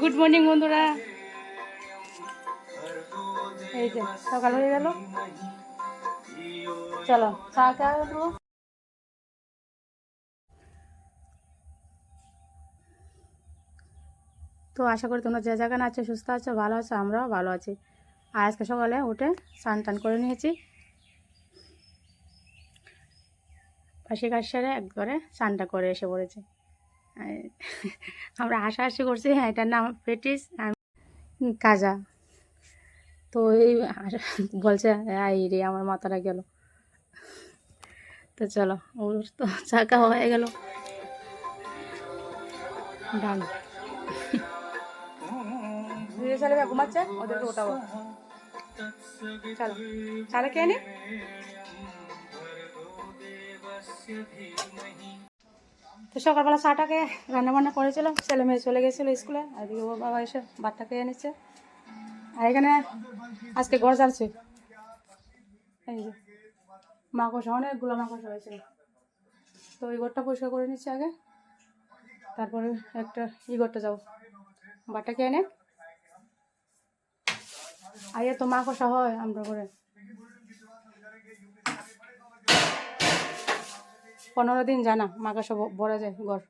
Good morning বন্ধুরা। এই যে, সকাল হয়ে গেল। চলো, চা তো আশা করি তোমরা যে জায়গায় আছো, সুস্থ আছো, ভালো আছো, আমরাও ভালো আছি। আর আজকে সকালে উঠে স্নান টান করে নিয়েছি। পাশে কাজ একবারে স্নানটা করে এসে পড়েছি। আমরা হাসাহাসি করছি। হ্যাঁ এটার নাম পেটিস কাজা। তো এই বলছে এই রে, আমার মাথাটা গেল। তো চলো, ওর তো চাকা হয়ে গেল। ডান ঘুমাচ্ছে ওঠাবো চলো, চালে কে তো সকালবেলা চাটাকে রান্না বান্না করেছিলাম, ছেলে মেয়ে চলে গেছিল স্কুলে, আর ওর বাবা এসে খেয়ে নিচ্ছে। আর এখানে আজকে ঘর যাচ্ছে এই যে, মাকড়সা, অনেকগুলো মাকড়সা হয়েছিল তো ওই ঘরটা পরিষ্কার করে নিচ্ছে আগে, তারপরে একটা ই ঘরটা যাব। বাটা খেয়ে নে। আগে তো মাকড়সা হয় আমরা করে পনেরো দিন জানা মাকড়সা ভ- ভরা যায় ঘর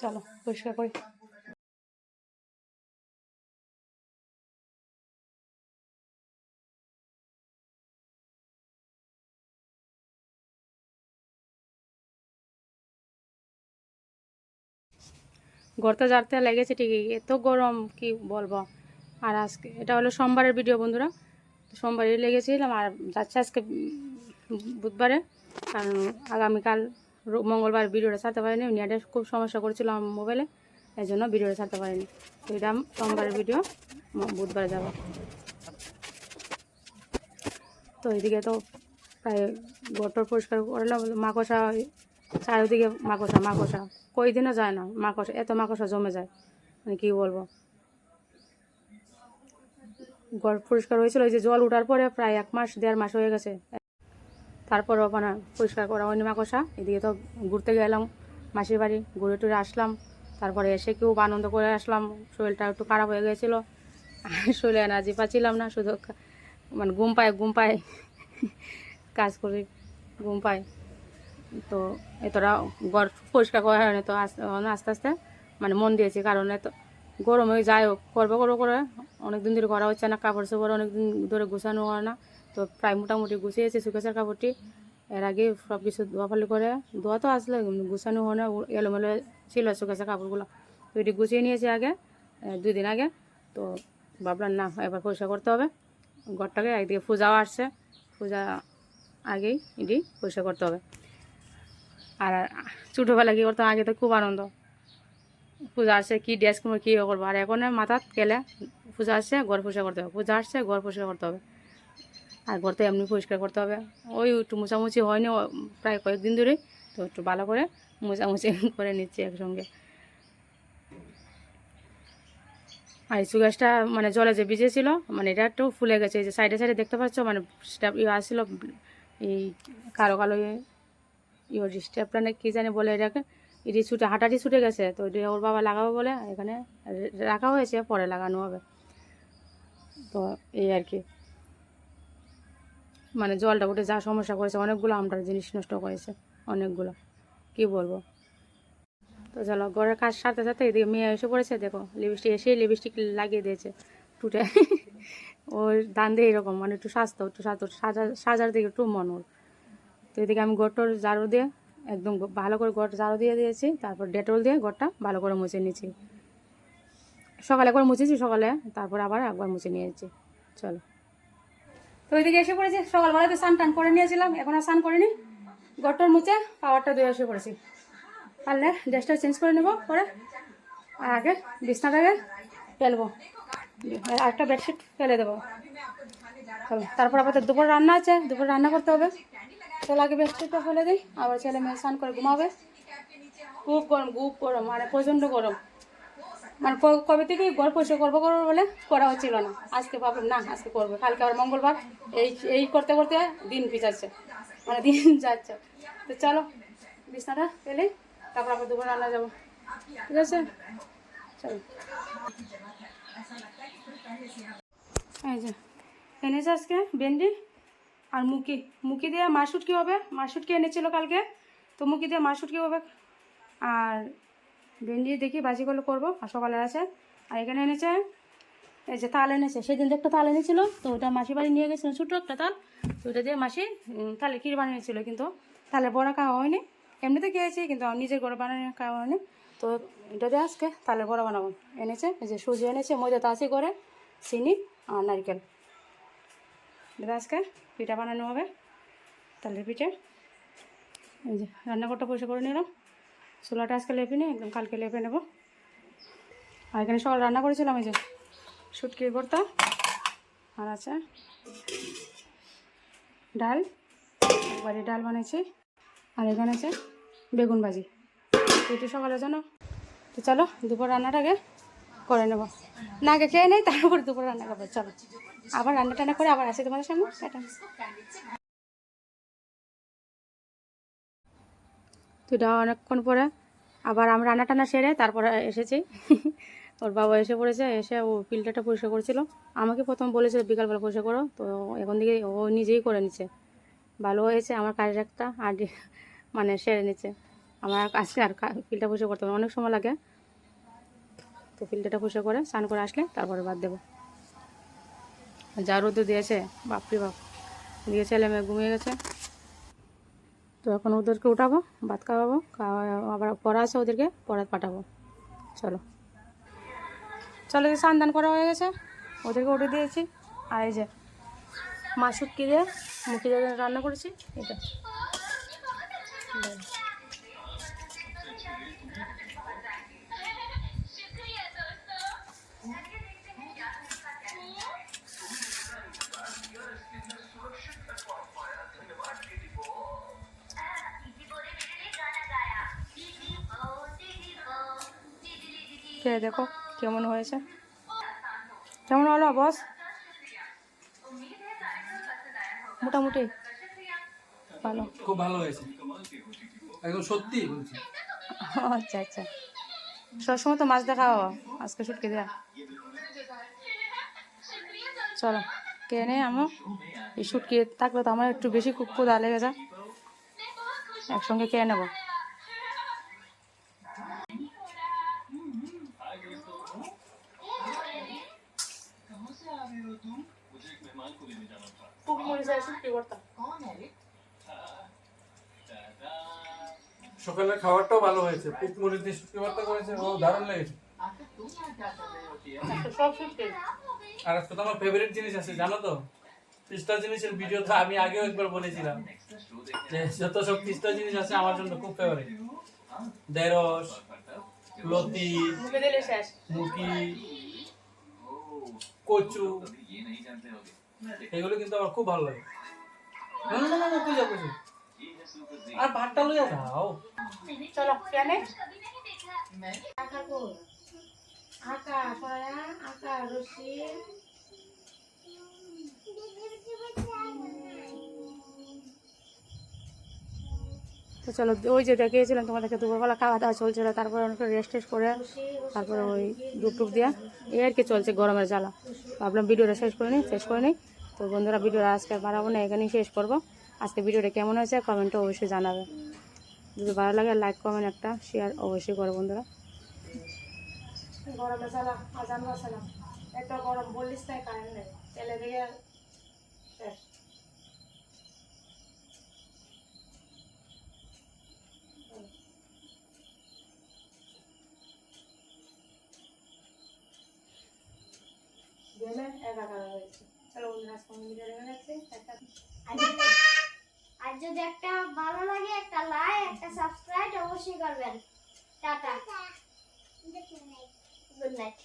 চলো, পরিষ্কার করি। ঘরটা জারতে লেগেছে ঠিকই, এত গরম, কি বলব? আর আজকে, এটা হলো সোমবারের ভিডিও বন্ধুরা। সোমবারে লেগেছিলাম আর যাচ্ছে আজকে বুধবারে। কারণ আগামীকাল মঙ্গলবার ভিডিওটা ছাড়তে পারিনি নেটে খুব সমস্যা করেছিল আমার মোবাইলে এই জন্য ভিডিওটা ছাড়তে পারিনি। তো এটা সোমবারের ভিডিও বুধবারে যাব। তো এদিকে তো প্রায় গোটর পরিষ্কার করলাম মাকড়সা চারিদিকে মাকসা মাকড়সা। কই দিনও যায় না মাকসা এত মাকসা জমে যায়। মানে কী বলব? ঘর পরিষ্কার হয়েছিল, ওই যে জল ওঠার পরে প্রায় এক মাস, দেড় মাস হয়ে গেছে। তারপরও মানে পরিষ্কার করা হয়নি মাকড়সা, এদিকে তো ঘুরতে গেলাম, মাসির বাড়ি, ঘুরে টুরে আসলাম। তারপরে এসে কেউ আনন্দ করে আসলাম, শরীরটা একটু খারাপ হয়ে গেছিল। শরীরে এনার্জি পাচ্ছিলাম না, শুধু মানে ঘুম পায় ঘুম পায়, কাজ করি, ঘুম পায়। তো এতটা ঘর পরিষ্কার করা হয়নি, তো আস্তে আস্তে আস্তে মানে মন দিয়েছি, কারণ এত গরম হয়ে যায় হোক, করব করব করে অনেক দিন ধরে করা হচ্ছে না, কাপড় চোপড় অনেক দিন ধরে গুছানো হয় না, তো প্রায় মোটামুটি গুছিয়েছে শুকেছের কাপড়টি। এর আগে সব কিছু ধোয়াফালি করে ধোয়া তো আসলে গুছানো হয় না, এলোমেলো ছিল শুকেছে কাপড়গুলো। তো এটি গুছিয়ে নিয়েছি আগে দুই দিন আগে। তো ভাবলাম, না, এবার পরিষ্কার করতে হবে। ঘরটাকে একদিকে পূজাও আসছে, পূজা আগেই এটি পরিষ্কার করতে হবে। আর ছোটোবেলা কী করতাম, আগে তো খুব আনন্দ। পূজা আসছে, কী ড্রেস করব কী করব, আর এখন মাথাত গেলে পূজা আসছে, ঘর পরিষ্কার করতে হবে। পূজা আসছে, ঘর পরিষ্কার করতে হবে। আর ঘর তো এমনি পরিষ্কার করতে হবে। ওই একটু মোছামুছি হয়নি প্রায় কয়েকদিন ধরেই। তো একটু ভালো করে মোছামুছি করে নিচ্ছি একসঙ্গে। আর ইসু গাছটা মানে জলে যে ভিজেছিল মানে এটা একটু ফুলে গেছে। এই যে সাইডে সাইডে দেখতে পাচ্ছ মানে স্টেপ ইয়ে আসছিল, এই কালো কালো ইয়ে ইয়ে স্টেপটা না কী জানি বলে এটাকে। এটি ছুটে হাঁটাটি ছুটে গেছে, তো ওর বাবা লাগাবো বলে এখানে রাখা হয়েছে, পরে লাগানো হবে। তো এই আর কি। মানে জলটা উঠে যা সমস্যা করেছে, অনেকগুলো আমটার জিনিস নষ্ট করেছে, অনেকগুলো। কি বলব? তো চলো, ঘরের কাজ সাথে সাথে এদিকে মেয়ে এসে পড়েছে, দেখো লিপস্টিক এসে লিপস্টিক লাগিয়ে দিয়েছে টুটে। ওর দান দিয়ে এরকম মানে একটু স্বাস্থ্য একটু স্বাস্থ্য সাজা, সাজার দিকে একটু মন ওর। তো এদিকে আমি ঘরটোর ঝাড়ু দিয়ে, একদম ভালো করে ঘর ঝাড়ু দিয়ে দিয়েছি, তারপর ডেটল দিয়ে ঘরটা ভালো করে মুছে নিয়েছি। সকালে একবার মুছেছি সকালে, তারপর আবার একবার মুছে নিয়েছি। চলো। তো ওইদিকে এসে পড়েছি সকালবেলা তো স্নান টান করে নিয়েছিলাম, এখন আর স্নান করিনি। ঘরটার মুছে পাওয়ারটা দিয়ে এসে পড়েছি। পারলে ড্রেসটা চেঞ্জ করে নেব পরে। আর আগে বিছনাটাকে ফেলব। একটা বেডশিট ফেলে দেবো। তারপর আবার দুপুর রান্না আছে, দুপুর রান্না করতে হবে। চলো আগে বেডশিটটা ফেলে দিই, আবার ছেলে মেয়ে স্নান করে ঘুমাবে। খুব গরম খুব গরম মানে প্রচণ্ড গরম। মানে ক- কবে থেকে ঘর পরিষ্কার করব করব বলে করা হচ্ছিল না। আজকে ভাবলাম, না, আজকে করব। কালকে আবার মঙ্গলবার। এই এই করতে করতে দিন পিছাচ্ছে মানে দিন যাচ্ছে। তো চলো, বিছনাটা পেলে তারপর আবার দুপুর রান্না যাব। ঠিক আছে? চলো। এই যে, এনেছে আজকে ভেন্ডি আর মুখি। মুখি দিয়ে মাসুটকি হবে মাসুটকি এনেছিল কালকে? তো মুখি দিয়ে মাসুটকি হবে আর ভেন্ডি দেখি ভাজি করলে করব, আর সকালে আছে। আর এখানে এনেছে, এই যে তাল এনেছে, সেদিন একটা তাল এনেছিল, তো ওটা মাসি বাড়ি নিয়ে গেছিল ছোটো একটা তাল। তো ওটা দিয়ে মাসি তালে ক্ষীর বানিয়েছিল, কিন্তু তালে বড়া খাওয়া হয়নি। এমনিতে খেয়েছি, কিন্তু আমার নিজের ঘরে বানানো খাওয়া হয়নি। তো এটা দিয়ে আজকে তালে বড়া বানাবো। এনেছে, এই যে সুজি এনেছে, ময়দা তো আছে করে, চিনি আর নারকেল। এটা আজকে পিঠা বানানো হবে, তালের পিঠে। এই যে রান্নাঘরটা পরিষ্কার করে নিলাম। চুলাটা আজকে লেপে নিই একদম কালকে লেপে নেব। আর এখানে সকাল রান্না করেছিলাম, এই যে শুটকির ভর্তা, আর আছে ডাল, একবারে ডাল বানিয়েছি, আর এখানে আছে বেগুন ভাজি। এটি সকালের জন্য। তো চলো, দুপুর রান্নাটাকে করে নেব। না, আগে খেয়ে নেই, তারপর দুপুর রান্না করব, চলো। আবার রান্না টান্না করে আবার আসি তোমাদের সামনে তো এটা অনেকক্ষণ পরে। আবার আমি রান্না টান্না সেরে তারপরে এসেছি। ওর বাবা এসে পড়েছে, এসে ও ফিল্টারটা পরিষ্কার করেছিল। আমাকে প্রথম বলেছিল, বিকালবেলা পরিষ্কার করো। তো এখন থেকে ও নিজেই করে নিচ্ছে। ভালো হয়েছে আমার কাজের একটা, আর মানে সেরে নিচ্ছে। আমার আজকে আর ফিল্টার পরিষ্কার করতে অনেক সময় লাগে। তো ফিল্টারটা পরিষ্কার করে, স্নান করে আসলে তারপরে বাদ দেবো। যা রোদ দিয়েছে, বাপরে বাপ। দিয়ে ছেলে মেয়ে ঘুমিয়ে গেছে। তো এখন ওদেরকে উঠাবো, ভাত খাওয়াবো, খাওয়া, আবার পড়া আছে ওদেরকে পড়া পাঠাবো। চলো। চলো যে স্নান করা হয়ে গেছে, ওদেরকে উঠে দিয়েছি। আর এই যে মাসুক কিরে মুখি রান্না করেছি, এটা। খেয়ে দেখো কেমন হয়েছে। কেমন হলো বস? মোটামুটি ভালো। খুব ভালো হয়েছে। একদম সত্যি বলছি। আচ্ছা আচ্ছা। সবসময় তো মাছ দেখা হওয়া আজকে শুটকি দেয়া। চলো কে নে আমি এই শুটকি থাকলে তো আমার একটু বেশি খুব ক্ষুদা লেগে যায়। একসঙ্গে খেয়ে নেব। সকালে খাবারটাও ভালো হয়েছে পুক মুড়ি দিয়ে শুটকি ভর্তা করেছে ও দারুণ লেগেছে। আর একটা তো আমার ফেভারিট জিনিস আছে জানো তো? পিস্তা জিনিসের ভিডিও তো আমি আগেও একবার বলেছিলাম যে যত সব পিস্তা জিনিস আছে আমার জন্য খুব ফেভারিট দেরস লতি মুখি কচু এগুলো কিন্তু আমার খুব ভালো লাগে। না না না না তুই যা। আর ভাতটা লইয়া যাও। চলো কেনে আকা আকা তো চলো ওই যে দেখিয়েছিলাম তোমাদেরকে দুপুরবেলা খাওয়া দাওয়া চলছিল তারপরে অনেকটা রেস্ট টেস্ট করে তারপরে ওই ডুব টুপ দিয়া। এই আর কি চলছে গরমের জ্বালা। ভাবলাম ভিডিওটা শেষ করে নিই শেষ করে নিই। তো বন্ধুরা ভিডিওটা আজকে বাড়াবো না এখানেই শেষ করব। আজকে ভিডিওটা কেমন হয়েছে কমেন্টে অবশ্যই জানাবে। যদি ভালো লাগে লাইক কমেন্ট একটা শেয়ার অবশ্যই করো বন্ধুরা। গরমে গেলে এগারো হয়েছে। চলো বন্ধুরা, আজকে আমি ভিডিও রেখে যাচ্ছি একটা যদি একটা ভালো লাগে একটা লাইক একটা সাবস্ক্রাইব অবশ্যই করবেন। টাটা। Good night